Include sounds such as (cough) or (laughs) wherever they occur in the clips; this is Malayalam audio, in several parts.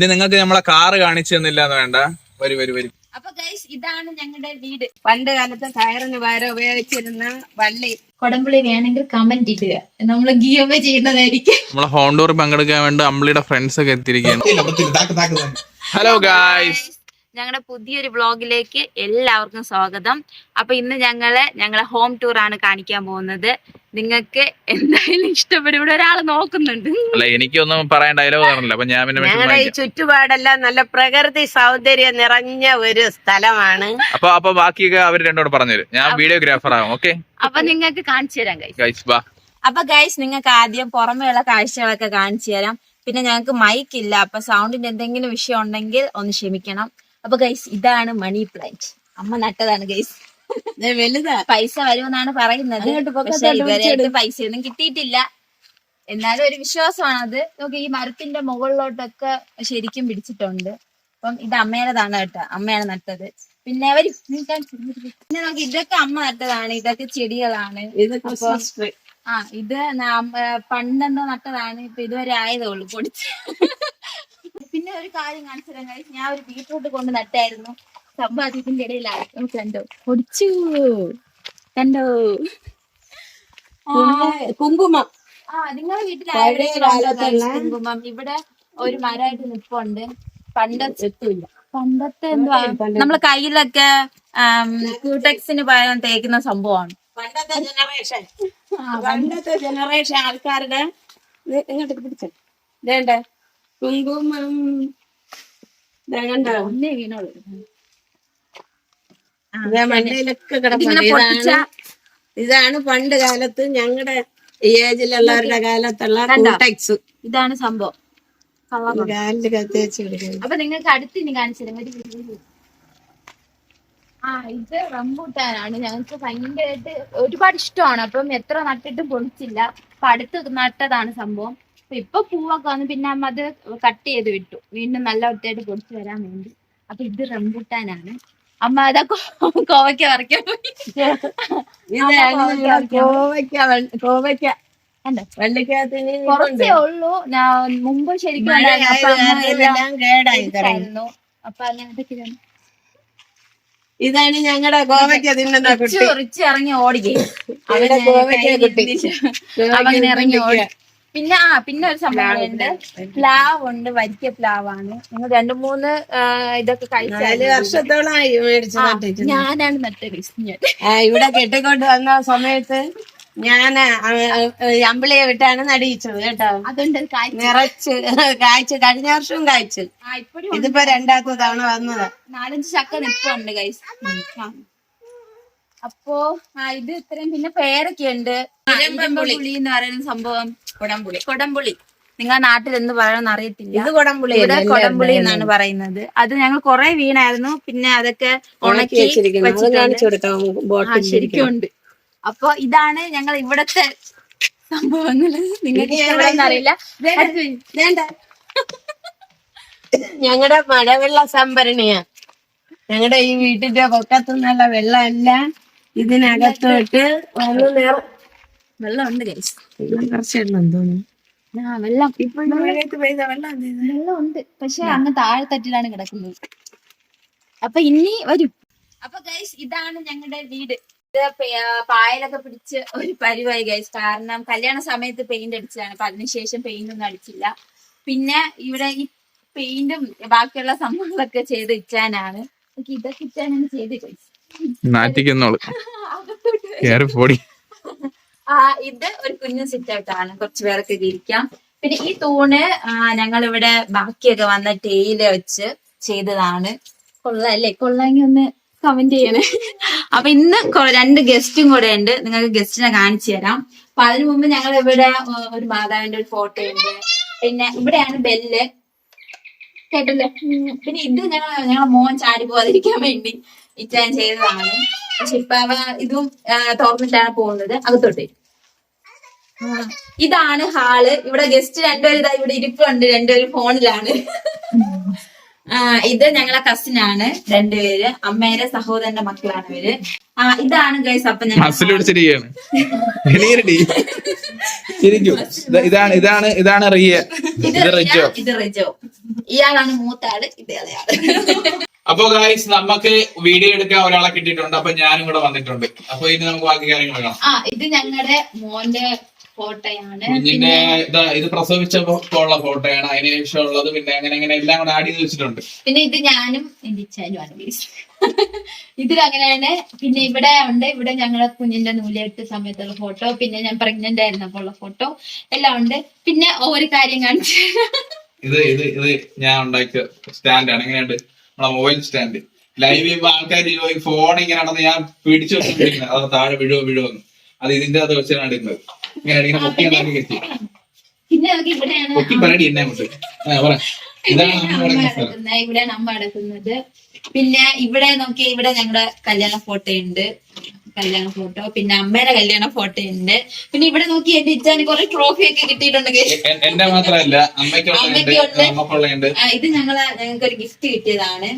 ഇനി നിങ്ങൾക്ക് നമ്മളെ കാറ് കാണിച്ചു തന്നില്ല എന്ന് വേണ്ട. വരി വരി വരി. അപ്പൊ ഗൈസ് ഇതാണ് ഞങ്ങളുടെ വീട്. പണ്ട് കാലത്ത് കയറിന് വാര ഉപയോഗിച്ചിരുന്ന വള്ളി. കൊടംപുളി വേണമെങ്കിൽ കമന്റ് ഇടുക. നമ്മൾ ഗിയവ് ചെയ്യുന്നതായിരിക്കും. നമ്മളെ ഹോണ്ടൂർ ടൂർ പങ്കെടുക്കാൻ വേണ്ടി അമ്പിളിയുടെ ഫ്രണ്ട്സ് ഒക്കെ എത്തിയിരിക്കുകയാണ്. ഹലോ ഗായ്സ് ഞങ്ങളുടെ പുതിയൊരു വ്ളോഗിലേക്ക് എല്ലാവർക്കും സ്വാഗതം. അപ്പൊ ഇന്ന് ഞങ്ങൾ ഞങ്ങളെ ഹോം ടൂർ ആണ് കാണിക്കാൻ പോകുന്നത്. നിങ്ങൾക്ക് എന്തായാലും ഇഷ്ടപ്പെടും. ഇവിടെ ഒരാൾ നോക്കുന്നുണ്ട്. അല്ല എനിക്കൊന്നും പറയാൻ ഡയലോഗ് പറഞ്ഞില്ല അപ്പൊ ഞാൻ പിന്നെ ഞങ്ങളുടെ ഈ. ചുറ്റുപാടെല്ലാം നല്ല പ്രകൃതി സൗന്ദര്യം നിറഞ്ഞ ഒരു സ്ഥലമാണ്. അപ്പൊ അപ്പൊ ബാക്കിയൊക്കെ അവർ രണ്ടോട് പറഞ്ഞുതരും ഞാൻ വീഡിയോഗ്രാഫർ ആകും ഓക്കെ അപ്പൊ നിങ്ങൾക്ക് കാണിച്ചു തരാം ഗൈസ് ഗൈസ് ബാ അപ്പൊ ഗൈസ് നിങ്ങൾക്ക് ആദ്യം പുറമെയുള്ള കാഴ്ചകളൊക്കെ കാണിച്ചു തരാം. പിന്നെ ഞങ്ങൾക്ക് മൈക്ക് ഇല്ല. അപ്പൊ സൗണ്ടിന്റെ എന്തെങ്കിലും വിഷയം ഉണ്ടെങ്കിൽ ഒന്ന് ക്ഷമിക്കണം. അപ്പൊ ഗൈസ് ഇതാണ് മണി പ്ലാന്റ് അമ്മ നട്ടതാണ് ഗൈസ് വലുതാ. പൈസ വരുമെന്നാണ് പറയുന്നത്. പക്ഷെ ഇവരായിട്ട് പൈസയൊന്നും പൈസ ഒന്നും കിട്ടിയിട്ടില്ല. എന്നാലും ഒരു വിശ്വാസമാണ് അത് നോക്കി ഈ മരത്തിന്റെ മുകളിലോട്ടൊക്കെ ശരിക്കും പിടിച്ചിട്ടുണ്ട്. അപ്പം ഇത് അമ്മേടേതാണ് കേട്ടോ. അമ്മയാണ് നട്ടത്. പിന്നെ അവർ പിന്നെ നോക്കി ഇതൊക്കെ അമ്മ നട്ടതാണ്. ഇതൊക്കെ ചെടികളാണ്. ആ ഇത് പണ്ടെന്തോ നട്ടതാണ്. ഇപ്പൊ ഇതുവരെ ആയതേ ഉള്ളൂ പൊടിച്ച്. ഒരു കാര്യം കാണിച്ചു തരാൻ കഴിയും ഞാൻ ഒരു ബീട്രൂട്ട് കൊണ്ട് നട്ടായിരുന്നു. സംഭവം ഇടയിലായിരുന്നു കണ്ടോ? പൊടിച്ചു. കണ്ടോ? കുങ്കുമം. ആ വീട്ടിൽ കാലത്തുള്ള- guys? കുങ്കുമം. ഇവിടെ ഒരു മരമായിട്ട് നിപ്പുണ്ട്. പണ്ടത്തെ പണ്ടത്തെ എന്തുവാ? നമ്മളെ കയ്യിലൊക്കെ ക്യൂടെക്സിന് പകരം തേക്കുന്ന സംഭവമാണ്. പണ്ടത്തെ ജനറേഷൻ പണ്ടത്തെ ജനറേഷൻ ആൾക്കാരുടെ ഇങ്ങോട്ട് പിടിച്ച. വേണ്ട കുങ്കുമം മണ്ടയിലൊക്കെ കിടപ്പുണ്ട്. ഇതാണ് ഇതാണ് പണ്ട് കാലത്ത് ഞങ്ങളുടെ ഏജിലുള്ളവരുടെ കാലത്തുള്ള കൂട്ടക്സ്. ഇതാണ് സംഭവം. കാലിൽ കൊടുക്കുന്നത്. അപ്പൊ നിങ്ങൾക്ക് അടുത്ത് ഇനി കാണിച്ചിരുന്നു ആ ഇത് റംബൂട്ടാനാണ്. ഞങ്ങൾക്ക് ഭയങ്കരമായിട്ട് ഒരുപാട് ഇഷ്ടമാണ്. അപ്പം എത്ര നട്ടിട്ടും പൊളിച്ചില്ല. അപ്പൊ അടുത്ത് നട്ടതാണ് സംഭവം. ഇപ്പൊ പൂവൊക്കെ വന്നു പിന്നെ അമ്മ അത് കട്ട് ചെയ്ത് വിട്ടു. വീണ്ടും നല്ല വൃത്തിയായിട്ട് പൊടിച്ചു വരാൻ വേണ്ടി. അപ്പൊ ഇത് റംബൂട്ടാനാണ്. അമ്മ അതാ കോവയ്ക്ക വറക്കാൻ കോവയ്ക്ക കോവയ്ക്ക കുറച്ചേ ഉള്ളൂ. ഞാൻ മുമ്പ് ശരിക്കും അപ്പൊ അങ്ങനത്തെ ഇതാണ്. ഞങ്ങളുടെ ഗോവയ്ക്ക് തിന്നുന്ന ഇറങ്ങി ഓടുകയും അവിടെ ഗോവയ്ക്ക് കുട്ടി. അവങ്ങനെ ഇറങ്ങി ഓടി പിന്നെ ആ പിന്നെ ഒരു സംഭവം ഉണ്ട്. പ്ലാവ് ഉണ്ട് വരിക്ക പ്ലാവാണ്. നിങ്ങൾ രണ്ടു മൂന്ന് ഇതൊക്കെ കഴിച്ചാൽ ഞാനാണ് നട്ടത് ഇവിടെ കെട്ടിക്കൊണ്ട് വന്ന സമയത്ത് ഞാൻ അമ്പിളിയെ വിട്ടാണ് നടിയിച്ചത് കേട്ടോ. അതുകൊണ്ട് അത് നിറച്ച് കാഴ്ച കഴിഞ്ഞ വർഷവും കാഴ്ച ഇതിപ്പോ രണ്ടാമത്തെ തവണ വന്നതാ. നാലഞ്ച് ചക്ക നിപ്പുണ്ട് ഗൈസ് അപ്പോ ഇത് ഇത്രയും പിന്നെ പേരൊക്കെ ഉണ്ട്. പുളി. എന്ന് പറയുന്ന സംഭവം? കുടംപുളി കൊടംപുളി നിങ്ങൾ നാട്ടിൽ എന്ത് പറയണമെന്ന് അറിയത്തില്ല. ഇത് കുടംപുളി ഇവിടെ കൊടംപുളി എന്നാണ് പറയുന്നത്. അത് ഞങ്ങൾ കുറെ വീണായിരുന്നു. പിന്നെ അതൊക്കെ ഉണക്കി വെച്ചിരിക്കുന്നു. അത് കാണിച്ചു കൊടുക്കാം ആ ബോട്ടിൽ ശരിക്കും അപ്പൊ ഇതാണ് ഞങ്ങൾ ഇവിടത്തെ സംഭവങ്ങൾ. നിങ്ങൾക്ക് അറിയില്ല. വേണ്ട. ഞങ്ങളുടെ മഴവെള്ള സംഭരണിയാ. ഞങ്ങളുടെ ഈ വീട്ടിന്റെ പൊക്കത്തുനിന്നുള്ള വെള്ളം എല്ലാം ഇതിനകത്തോട്ട് വെള്ളം ഉണ്ട് വെള്ളം കുറച്ചിടണം തോന്നുന്നു വെള്ളം. ഇപ്പൊ ഉണ്ട്. പക്ഷെ അങ്ങ് താഴെത്തട്ടിലാണ് കിടക്കുന്നത്. അപ്പൊ ഇനി വരും. അപ്പൊ ഗൈസ് ഇതാണ് ഞങ്ങളുടെ വീട്. ഇത് പായലൊക്കെ പിടിച്ച് ഒരു പരിവായി ഗൈസ് കാരണം കല്യാണ സമയത്ത് പെയിന്റ് അടിച്ചതാണ്. അപ്പൊ അതിനുശേഷം പെയിന്റ് ഒന്നും അടിച്ചില്ല. പിന്നെ ഇവിടെ ഈ പെയിന്റും ബാക്കിയുള്ള സംഭവങ്ങളൊക്കെ ചെയ്ത് ഇച്ചാനാണ് ഇതൊക്കെ ഇച്ചാനാണ് ചെയ്ത് ഗൈസ് നാറ്റിക്കുന്നോൾ. കേറി പൊടി. ഇത് ഒരു കുഞ്ഞു സിറ്റായിട്ടാണ്. കുറച്ച് പേർക്ക് ഇരിക്കാം. പിന്നെ ഈ തൂണ് ഞങ്ങൾ ഇവിടെ ബാക്കിയൊക്കെ വന്ന ടേയിൽ വെച്ച് ചെയ്തതാണ്. കൊള്ളാല്ലേ? കൊള്ളാങ്കി ഒന്ന് കമന്റ് ചെയ്യണേ. അപ്പൊ ഇന്ന് രണ്ട് ഗസ്റ്റും കൂടെ ഉണ്ട്. നിങ്ങൾക്ക് ഗസ്റ്റിനെ കാണിച്ചു തരാം. അപ്പൊ അതിനു മുമ്പ് ഞങ്ങൾ ഇവിടെ ഒരു മാതാവിന്റെ ഒരു ഫോട്ടോ ഉണ്ട്. പിന്നെ ഇവിടെയാണ് ബെല്ല്. കേട്ടല്ലേ? പിന്നെ ഇത് ഞങ്ങൾ ഞങ്ങളെ മോൻ ചാടി പോവാതിരിക്കാൻ വേണ്ടി. ഇച്ചാൻ ചെയ്തതാണ്. പക്ഷെ ഇപ്പൊ അവ ഇതും തുറന്നിട്ടാണ് പോകുന്നത്. അകത്തോട്ട്. ഇതാണ് ഹാൾ. ഇവിടെ ഗസ്റ്റ് രണ്ടുപേരും ഇവിടെ ഇരിപ്പുണ്ട്. രണ്ടുപേരും ഫോണിലാണ് ഇത് ഞങ്ങളെ കസിൻ ആണ്. രണ്ടുപേര്. അമ്മയുടെ സഹോദരന്റെ മക്കളാണ് ഇവർ. ആ ഇതാണ് ഗൈസ് അപ്പൊ ഞങ്ങൾ (laughs) ഇതാണ് ഇതാണ് ഇതാണ് റിയ. ഇത് റിജോ. ഇത് റിജോ. ഇയാളാണ് മൂത്താൾ ഇത് ഇളയാൾ. (laughs) അപ്പൊ ഗായ്സ് നമുക്ക് വീഡിയോ എടുക്കാൻ ഒരാളെ കിട്ടിയിട്ടുണ്ട്. അപ്പൊ ഞാനും കൂടെ വന്നിട്ടുണ്ട്. അപ്പൊ ഇനി നമുക്ക് ബാക്കി കാര്യങ്ങൾ കാണാം. ആ ഇത് ഞങ്ങളുടെ മോന്റെ ഫോട്ടോയാണ്. കുഞ്ഞിന്റെ ഇതാ ഇത് പ്രസവിച്ചപ്പോ ഉള്ള ഫോട്ടോയാണ്. അതിന് ശേഷം ഉള്ളത് പിന്നെ അങ്ങനെ അങ്ങനെ എല്ലാം കൂടെ ആഡ് ചെയ്ത് വെച്ചിട്ടുണ്ട്. പിന്നെ ഇത് ഞാനും എന്റെ guys. (laughs) ഇതിൽ അങ്ങനെയാണ്. പിന്നെ ഇവിടെ ഉണ്ട്. ഇവിടെ ഞങ്ങളെ കുഞ്ഞിന്റെ നൂലെട്ട് സമയത്തുള്ള ഫോട്ടോ പിന്നെ ഞാൻ പ്രഗ്നന്റ് ആയിരുന്നപ്പോൾ ഉള്ള ഫോട്ടോ എല്ലാം ഉണ്ട്. പിന്നെ ഒരു കാര്യം കാണിച്ചു ഇത് ഇത് ഇത് ഞാൻ ഉണ്ടാക്കിയ സ്റ്റാൻഡാണ് എങ്ങനെയുണ്ട് നമ്മളെ മൊബൈൽ സ്റ്റാൻഡ് ലൈവ് ചെയ്യുമ്പോ ആൾക്കാർ ഫോൺ ഇങ്ങനെ നടന്ന് ഞാൻ പിടിച്ചു വെച്ചിരിക്കുന്നത് അത് താഴെ വീഴുവോ വീഴുവോന്ന്. അത് ഇതിന്റെ അത് വെച്ചാണ് ഇടുന്നത് ഇങ്ങനെ ഇങ്ങനെ പൊക്കി ഉണ്ടാക്കി കെട്ടി. പൊക്കി എന്നെ കൊണ്ട് പറ. അടക്കുന്നത്. ഇവിടെയാണ് അമ്മ അടക്കുന്നത്. പിന്നെ ഇവിടെ നോക്കി ഇവിടെ ഞങ്ങളുടെ കല്യാണ ഫോട്ടോ ഉണ്ട്. കല്യാണ ഫോട്ടോ പിന്നെ അമ്മയുടെ കല്യാണ ഫോട്ടോ ഉണ്ട് പിന്നെ ഇവിടെ നോക്കി എന്റെ ഇച്ചാന് കുറെ ട്രോഫി ഒക്കെ കിട്ടിയിട്ടുണ്ട് guys. എ- എന്റെ മാത്രമല്ല അമ്മയ്ക്കുണ്ട്. ഇത് ഞങ്ങൾ ഞങ്ങൾക്ക് ഒരു ഗിഫ്റ്റ് കിട്ടിയതാണ്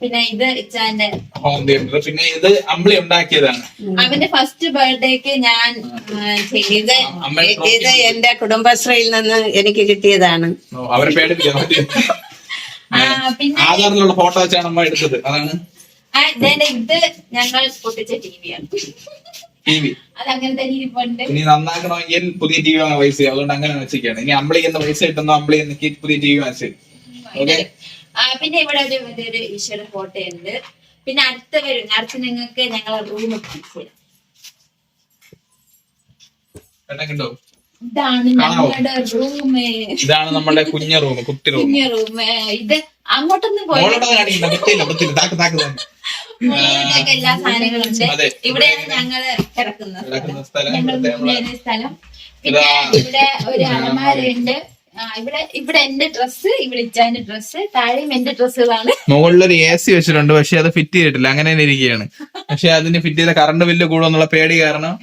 പിന്നെ ഇത് ഇച്ചാന്റെ ഹോം തിയേറ്റർ പിന്നെ ഇത് അമ്പിളി ഉണ്ടാക്കിയതാണ്. അവന്റെ ഫസ്റ്റ് ബർത്ത്ഡേക്ക് ഞാൻ ചെയ്ത് ഇത് എന്റെ കുടുംബശ്രീയിൽ നിന്ന് എനിക്ക് കിട്ടിയതാണ്. അവരെ പേടിപ്പിക്കാൻ പറ്റി ആ, പിന്നെ ആധാറിലുള്ള ഫോട്ടോ വെച്ചാണ് അമ്മ എടുത്തത്. അതാണ്. ഇത് ഞങ്ങൾ പൊട്ടിച്ച ടിവിയാണ് ഇനി നന്നാക്കണമെങ്കിൽ പുതിയ ടി വി വാങ്ങാൻ പൈസ. അതുകൊണ്ട് അങ്ങനെ വെച്ചിരിക്കുകയാണ്. ഇനി അമ്പിളി എന്ന പൈസ കിട്ടുന്ന അമ്പിളി എനിക്ക് പുതിയ ടി വി വാങ്ങിച്ചു ഓക്കെ? പിന്നെ ഇവിടെ ഒരു വലിയൊരു ഈശ്വര ഫോട്ടോ ഉണ്ട്. പിന്നെ അടുത്ത വരും. അടുത്ത് നിങ്ങൾക്ക് ഞങ്ങളെ റൂം കിട്ടും കിട്ടോ ഇതാണ് ഞങ്ങളുടെ റൂം ഇതാണ് നമ്മുടെ കുഞ്ഞ റൂം കുട്ടി റൂം കുഞ്ഞ റൂം ഇത് അങ്ങോട്ടൊന്നും പോയി. മോളോട് കാണിക്കണ്ട പറ്റില്ല പറ്റില്ല താക്ക് താക്ക് താക്ക്. എല്ലാ സാധനങ്ങളും ഉണ്ട് ഇവിടെയാണ് ഞങ്ങൾ കിടക്കുന്നത്. ഞങ്ങൾ സ്ഥലം. പിന്നെ ഇവിടെ ഒരു അലമാരയുണ്ട്. ഇവിടെ ഇവിടെ എന്റെ ഡ്രസ്സ് ഇവിടെ ഇച്ചാന്റെ ഡ്രസ്സ് താഴെയും എന്റെ ഡ്രസ്സുകളാണ്. മുകളിലൊരു എ സി വെച്ചിട്ടുണ്ട് പക്ഷെ അത് ഫിറ്റ് ചെയ്തിട്ടില്ല. അങ്ങനെ തന്നെ ഇരിക്കുകയാണ്. പക്ഷെ അതിന് ഫിറ്റ് ചെയ്ത കറണ്ട് ബില്ല് കൂടുമെന്നുള്ള പേടി കാരണം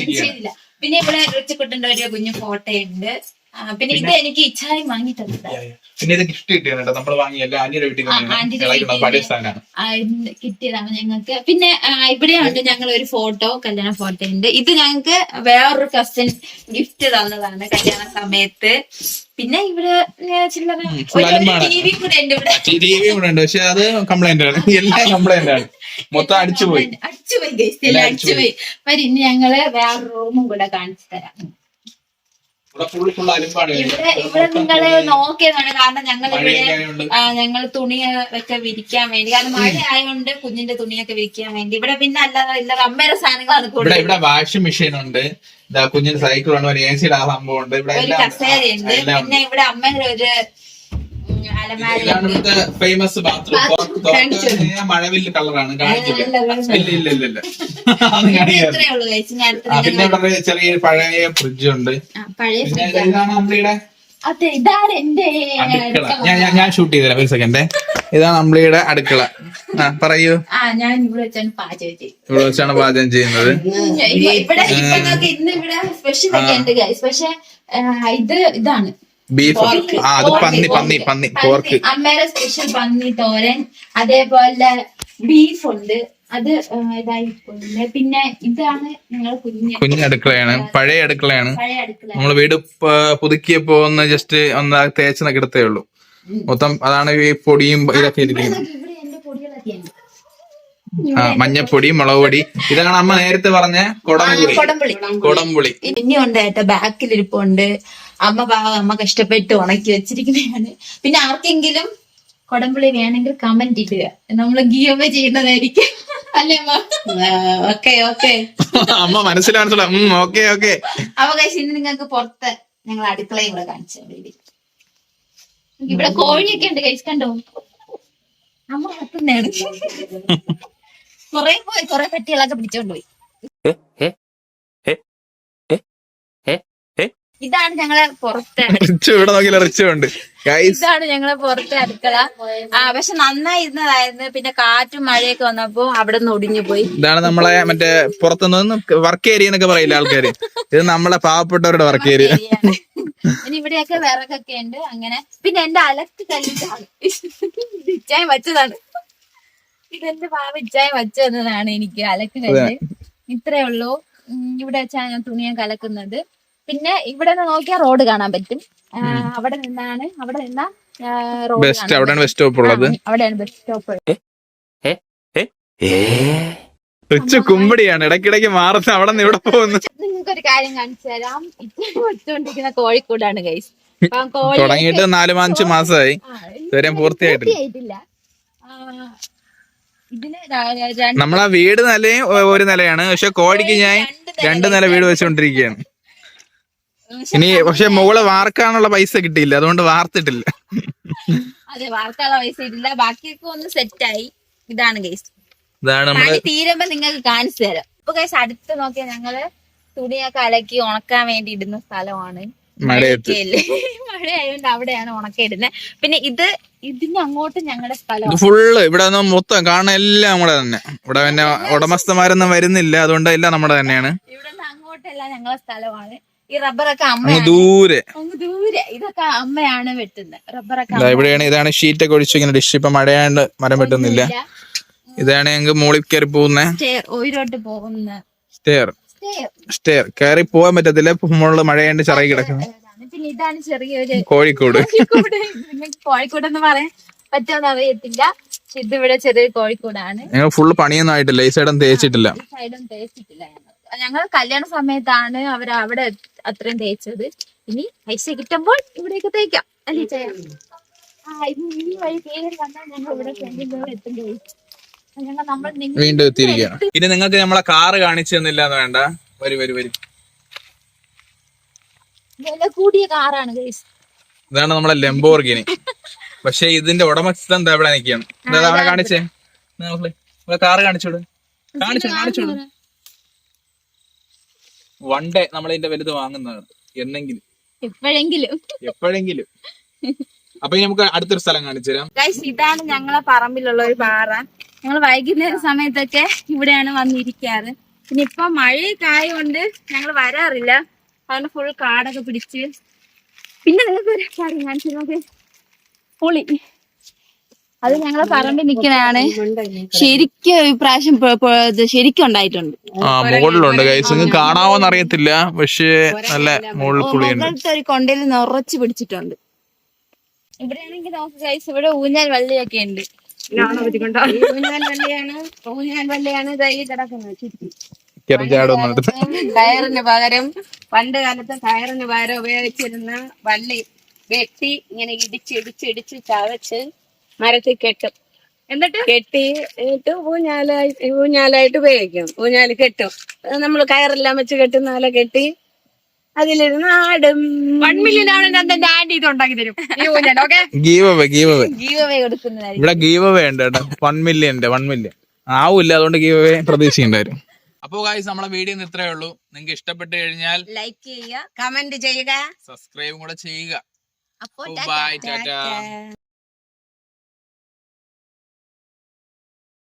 ചെയ്തില്ല. പിന്നെ ഇവിടെ രുചിക്കുട്ടന്റെ ഒരു കുഞ്ഞു ഫോട്ടോ ഉണ്ട്. പിന്നെ ഇത് എനിക്ക് ഇച്ഛാരി വാങ്ങി പിന്നെ ഇത് ഗിഫ്റ്റ് കിട്ടിയാണ് കേട്ടോ. നമ്മൾ വീട്ടിൽ ആ, ആന്റിയുടെ വീട്ടിൽ പഴയ സാധനമാണ്. കിട്ടിയതാണ് ഞങ്ങൾക്ക്. പിന്നെ ഇവിടെ ഉണ്ട് ഞങ്ങൾ ഒരു ഫോട്ടോ കല്യാണ ഫോട്ടോ ഉണ്ട്. ഇത് ഞങ്ങൾക്ക് വേറൊരു കസിൻ ഗിഫ്റ്റ് തന്നതാണ് കല്യാണ സമയത്ത്. പിന്നെ ഇവിടെ ചില്ലറ ടി വി കൂടെ ഉണ്ട് ഇവിടെ. ടി വി കൂടെ ഉണ്ട്. പക്ഷെ അത് കംപ്ലൈന്റ് ആണ്. (laughs) എല്ലാം കംപ്ലൈന്റ് ആണ്. മൊത്തം അടിച്ചുപോയി. അടിച്ചുപോയി ഗൈസ് എല്ലാം അടിച്ചുപോയി. വരും ഇനി ഞങ്ങൾ വേറെ റൂമും കൂടെ കാണിച്ചു തരാം. ഇവിടെ ഇവിടെ നിങ്ങൾ നോക്കിയതാണ് കാരണം ഞങ്ങൾ ഇവിടെ ഞങ്ങൾ തുണി ഒക്കെ വിരിക്കാൻ വേണ്ടി. കാരണം മഴ ആയതുകൊണ്ട് കുഞ്ഞിന്റെ തുണിയൊക്കെ വിരിക്കാൻ വേണ്ടി. ഇവിടെ പിന്നെ അല്ലാതെ ഇല്ല. അമ്മയുടെ സാധനങ്ങളാണ് ഇവിടെ ഇവിടെ വാഷിംഗ് മെഷീൻ ഉണ്ട്. കുഞ്ഞിന്റെ കുഞ്ഞിന് സൈക്കിൾ ഉണ്ട് ഒരു എ സിയുടെ ആ സംഭവം ഉണ്ട്. ഇവിടെ ഒരു കസേരയുണ്ട്. പിന്നെ ഇവിടെ അമ്മയുടെ ഒരു ഇതാണ് ഫേമസ് ബാത്റൂം മഴവില്ല കളറാണ് കാണിക്കില്ല പിന്നെ ഇവിടെ ചെറിയ പഴയ ഫ്രിഡ്ജ് ഉണ്ട്. പിന്നെ ഇതാണ് അമ്പിളിയുടെ അതെ ഇതാണ് എന്റെ അടുക്കള. ഞാൻ ഞാൻ- ഞാൻ ഷൂട്ട് ചെയ്തുതരാം. ഒരു സെക്കൻഡ് ഇതാണ് അമ്പിളിയുടെ അടുക്കള. ആ പറയൂ. ആ ഞാൻ ഇവിടെ വെച്ചാണ് പാചകം ചെയ്യും ഇവിടെ വെച്ചാണ് പാചകം ചെയ്യുന്നത്. ഇവിടെ ഇപ്പൊ ഇന്ന് ഇവിടെ സ്പെഷ്യൽ ഒക്കെ ഉണ്ട് ഗൈസ് പക്ഷെ ഇത് ഇതാണ്. ബീഫ് ആ അത് പന്നി പന്നി പന്നി പോർക്ക് അമ്മയുടെ സ്പെഷ്യൽ പന്നി തോരൻ. അതേപോലെ ബീഫ് ഉണ്ട്. അത് ഇതായിട്ടുണ്ട്. പിന്നെ ഇതാണ് ഞങ്ങൾ കുഞ്ഞ് അടുക്കളയാണ് പഴയ അടുക്കളയാണ്. പഴയ അടുക്കള നമ്മൾ വീട് പുതുക്കിയ പുതുക്കിയപ്പോ ഒന്ന് ജസ്റ്റ് ഒന്ന് തേച്ച് കിടത്തേ ഉള്ളൂ. മൊത്തം അതാണ് ഈ പൊടിയും ഇതൊക്കെ ഇരിക്കുന്നത്. ഇവിടെ എന്റെ പൊടികളൊക്കെ ആ മഞ്ഞപ്പൊടി മുളക് പൊടി. ഇതാണ് അമ്മ നേരത്തെ പറഞ്ഞ കൊടംപുളി. കൊടംപുളി. കൊടംപുളി. ഇനിയുണ്ട് ബാക്കിലിരിപ്പുണ്ട്. അമ്മ പാവം അമ്മ കഷ്ടപ്പെട്ട് ഉണക്കി വെച്ചിരിക്കുന്നതാണ്. പിന്നെ ആർക്കെങ്കിലും കൊടംപുളി വേണമെങ്കിൽ കമന്റ് ഇടുക. നമ്മൾ ഗിയവ് ചെയ്യുന്നതായിരിക്കും. അല്ലേ അമ്മ? ഓക്കെ ഓക്കെ അമ്മ ഉം ഓക്കെ ഓക്കെ അവകാശം ഇന്ന് നിങ്ങൾക്ക് പുറത്ത് ഞങ്ങൾ അടുക്കളയും കൂടെ കാണിച്ചു. ഇവിടെ കോഴിയൊക്കെ ഉണ്ട് കഴിച്ച് കണ്ടോ? അമ്മ കത്തുന്നതാണ്. (laughs) കൊറേ പോയി കൊറേ പെട്ടികളൊക്കെ പിടിച്ചോണ്ട് പോയി. ഇതാണ് ഞങ്ങളെ പുറത്തെ റിച്ച് ഇവിടെ നോക്കിയില്ല റിച്ച് ഉണ്ട് ഗൈസ് ഇതാണ് ഞങ്ങളെ പുറത്തെ അടുക്കള. ആ പക്ഷെ നന്നായി ഇരുന്നതായിരുന്നു പിന്നെ കാറ്റും മഴയൊക്കെ വന്നപ്പോ അവിടെ നിന്ന് ഒടിഞ്ഞു പോയി. ഇതാണ് നമ്മളെ മറ്റേ പുറത്തുനിന്ന് വർക്ക് ഏരിയ എന്നൊക്കെ പറയില്ല ആൾക്കാര്? ഇത് നമ്മളെ പാവപ്പെട്ടവരുടെ വർക്ക് ഏരിയ പിന്നെ ഇവിടെയൊക്കെ വിറകൊക്കെ ഉണ്ട്. അങ്ങനെ. പിന്നെ എന്റെ അലക്ക് കല്ലിട്ടാണ്. വച്ചതാണ് ഇച്ചായം വെച്ചതാണ്. ഇതെന്റെ പാവ ഇച്ചായം വെച്ചു തന്നതാണ് എനിക്ക് അലക്ക് കല്ല്. ഇത്രയേ ഉള്ളൂ. ഇവിടെ വെച്ചാണ് ഞാൻ തുണിയൊക്കെ അലക്കുന്നത് പിന്നെ ഇവിടെ നിന്ന് നോക്കിയാൽ റോഡ് കാണാൻ പറ്റും. ആ, അവിടെ നിന്നാണ് അവിടെ നിന്നാ ബെസ്റ്റ് അവിടെയാണ് ബസ് സ്റ്റോപ്പ് ഉള്ളത്. അവിടെയാണ് ബസ് സ്റ്റോപ്പ് റിച്ച് കുമ്പടിയാണ്. ഇടയ്ക്കിടയ്ക്ക് മാറുന്ന അവിടെ നിന്ന് ഇവിടെ പോകുന്നു. നിങ്ങൾക്ക് ഒരു കാര്യം കാണിച്ചു തരാം. വെച്ചുകൊണ്ടിരിക്കുന്ന കോഴിക്കോടാണ് ഗൈസ് അപ്പം കോഴി തുടങ്ങിയിട്ട് നാല് അഞ്ച് മാസമായി. ആ, ഇതുവരെ പൂർത്തിയായിട്ടില്ല. പൂർത്തിയായിട്ടില്ല. ആ, ഇതിന് ര- രണ്ട് നമ്മളെ വീട് നിലയും ഒ- ഒരു നിലയാണ്. പക്ഷെ കോഴിക്ക് ഞാൻ രണ്ട് നില വീട് വെച്ചുകൊണ്ടിരിക്കുകയാണ് ഇനി പക്ഷെ മുകൾ വാർക്കാനുള്ള പൈസ കിട്ടിയില്ല അതുകൊണ്ട് വാർത്തിട്ടില്ല. അതെ വാർക്കാനുള്ള പൈസ കിട്ടില്ല ബാക്കിയൊക്കെ ഒന്ന് സെറ്റായി. ഇതാണ് ഗൈസ് ഇതാണ് നമ്മൾ തീരുമ്പോ നിങ്ങൾക്ക് കാണിച്ചു തരാം. ഇപ്പൊ ഗൈസ് അടുത്ത് നോക്കിയാൽ ഞങ്ങൾ തുണിയൊക്കെ അലക്കി ഉണക്കാൻ വേണ്ടി ഇടുന്ന സ്ഥലമാണ്. മഴയത്ത്? മഴയായതുകൊണ്ട് അവിടെയാണ് ഉണക്കിയിടുന്നത് പിന്നെ ഇത് ഇതിന് അങ്ങോട്ട് ഞങ്ങളുടെ സ്ഥലം സ്ഥലമാണ് ഫുള്ള് ഇവിടെ മൊത്തം കാണുന്ന എല്ലാം നമ്മുടെ തന്നെ. ഇവിടെ പിന്നെ ഉടമസ്ഥന്മാരൊന്നും വരുന്നില്ല അതുകൊണ്ട് എല്ലാം നമ്മുടെ തന്നെയാണ്. ഇവിടെ അങ്ങോട്ടെല്ലാം ഞങ്ങളുടെ സ്ഥലമാണ്. ഈ റബ്ബറൊക്കെ അമ്മ ദൂരെ. ദൂരെ. ഇതൊക്കെ അമ്മയാണ് വെട്ടുന്നത്. റബ്ബറൊക്കെ ഇതാ ഇവിടെയാണ് ഇതാണ് ഷീറ്റൊക്കെ ഒഴിച്ചു ഇങ്ങനെ ഡിഷ് ഇപ്പൊ മഴയാണ്ട് മരം വെട്ടുന്നില്ല. ഇതാണ് ഞങ്ങൾക്ക് മുകളിൽ കയറി പോകുന്ന. പോകുന്ന സ്റ്റെയർ. സ്റ്റെയർ. കയറി പോകാൻ പറ്റത്തില്ല. മുകളിൽ മഴയാണ്ട് ചിറകി കിടക്കുന്നത് പിന്നെ ഇതാണ് ചെറിയൊരു കോഴിക്കോട്. കോഴിക്കോട്. എന്ന് പറയാൻ പറ്റുമെന്ന് അറിയത്തില്ല. പക്ഷെ ഇതിവിടെ ചെറിയ കോഴിക്കോടാണ്. ഞങ്ങൾ ഫുള്ള് പണിയൊന്നും ആയിട്ടില്ല. ഈ സൈഡും തേച്ചിട്ടില്ല. ഈ സൈഡും തേച്ചിട്ടില്ല. ഞങ്ങൾ കല്യാണ സമയത്താണ് അവർ അവിടെ അത്രയും തേച്ചത്. ഇനി പൈസ കിട്ടുമ്പോൾ ഇവിടേക്ക് തേക്കാം. അല്ലേ ചെയ്യാം ആ ഇത് ഈ വഴി കയറി വന്നാൽ ഞങ്ങൾ ഇവിടെ എത്തും ഞങ്ങൾ നമ്മൾ നിങ്ങൾ വീണ്ടും എത്തിയിരിക്കുകയാണ്. ഇനി നിങ്ങൾക്ക് നമ്മളെ കാറ് കാണിച്ചു തന്നില്ല എന്ന് വേണ്ട. വരി വരി വരി. വില കൂടിയ കാറാണ് ഗൈസ് ഇതാണ് നമ്മളെ ലംബോർഗിനി പക്ഷെ ഇതിന്റെ ഉടമസ്ഥൻ എന്താ ഇവിടെ നിൽക്കുകയാണ്. എന്താ അവിടെ കാണിച്ചേ. നമ്മളെ കാറ് കാണിച്ചോളൂ. കാണിച്ചോളൂ. കാണിച്ചോട് വൺ ഡേ നമ്മൾ ഇതിന്റെ വലുത് വാങ്ങുന്നതാണ്. എന്നെങ്കിലും. എപ്പോഴെങ്കിലും. എപ്പോഴെങ്കിലും. അപ്പൊ നമുക്ക് അടുത്തൊരു സ്ഥലം കാണിച്ചു തരാം. ഇതാണ് ഞങ്ങളെ പറമ്പിലുള്ള ഒരു പാറ. ഞങ്ങൾ വൈകുന്നേര സമയത്തൊക്കെ ഇവിടെയാണ് വന്നിരിക്കാറ്. പിന്നെ ഇപ്പൊ മഴയൊക്കെ ആയതുകൊണ്ട് ഞങ്ങൾ വരാറില്ല. അതുകൊണ്ട് ഫുൾ കാടൊക്കെ പിടിച്ച്. പിന്നെ നിങ്ങൾക്ക് ഒരു കാര്യം കാണിച്ചു നോക്ക് പുളി. അത് ഞങ്ങളെ പറമ്പിൽ നിൽക്കുന്നതാണ് ശരിക്കും ഇപ്രാവശ്യം ശരിക്കും ഉണ്ടായിട്ടുണ്ട്. ആ മുകളിലുണ്ട് നിങ്ങൾക്ക് കാണാവോന്ന് അറിയത്തില്ല. പക്ഷേ നല്ല മുകളിൽ പുളിയുണ്ട് ഒരു കൊണ്ടയിൽ നിറച്ച് പിടിച്ചിട്ടുണ്ട്. ഇവിടെയാണെങ്കിൽ നമുക്ക് ഗൈസ് ഇവിടെ ഊഞ്ഞാൽ വള്ളിയൊക്കെ ഉണ്ട്. ഊഞ്ഞാൽ വള്ളിയാണ് ഊഞ്ഞാൽ വള്ളിയാണ് കിടക്കുന്നത് കയറിന് പകരം പണ്ട് കാലത്ത് കയറിന് പകരം ഉപയോഗിച്ചിരുന്ന വള്ളി വെട്ടി ഇങ്ങനെ ഇടിച്ച് ഇടിച്ച് ഇടിച്ച് ചവച്ച് മരത്തിൽ കെട്ടും. എന്നിട്ട്? കെട്ടി എന്നിട്ട് ഊഞ്ഞാലായി ഊഞ്ഞാലായിട്ട് ഉപയോഗിക്കും. ഊഞ്ഞാൽ കെട്ടും. നമ്മൾ കയറെല്ലാം വെച്ച് കെട്ടുന്ന പോലെ കെട്ടി അതിലിരുന്ന് ആടും വൺ മില്യൺ ആന്റി ഇത് ഉണ്ടാക്കി തരും. Giveaway giveaway giveaway give away give away giveaway കൊടുക്കുന്നതായിരിക്കും. ഇവിടെ ഗീവവേ ഉണ്ട് കേട്ടോ. വൺ മില്യന്റെ വൺ മില്യൺ ആവൂല്ല അതുകൊണ്ട് ഗീവവേ അവേ പ്രതീക്ഷയുണ്ടായിരുന്നു അപ്പോ ഗായ്സ് നമ്മളെ വീഡിയോ ഇത്രയേ ഉള്ളൂ. നിങ്ങൾക്ക് ഇഷ്ടപ്പെട്ട് കഴിഞ്ഞാൽ ലൈക്ക് ചെയ്യുക കമന്റ് ചെയ്യുക. സബ്സ്ക്രൈബും കൂടെ ചെയ്യുക. അപ്പോൾ ബൈ ടാറ്റാ.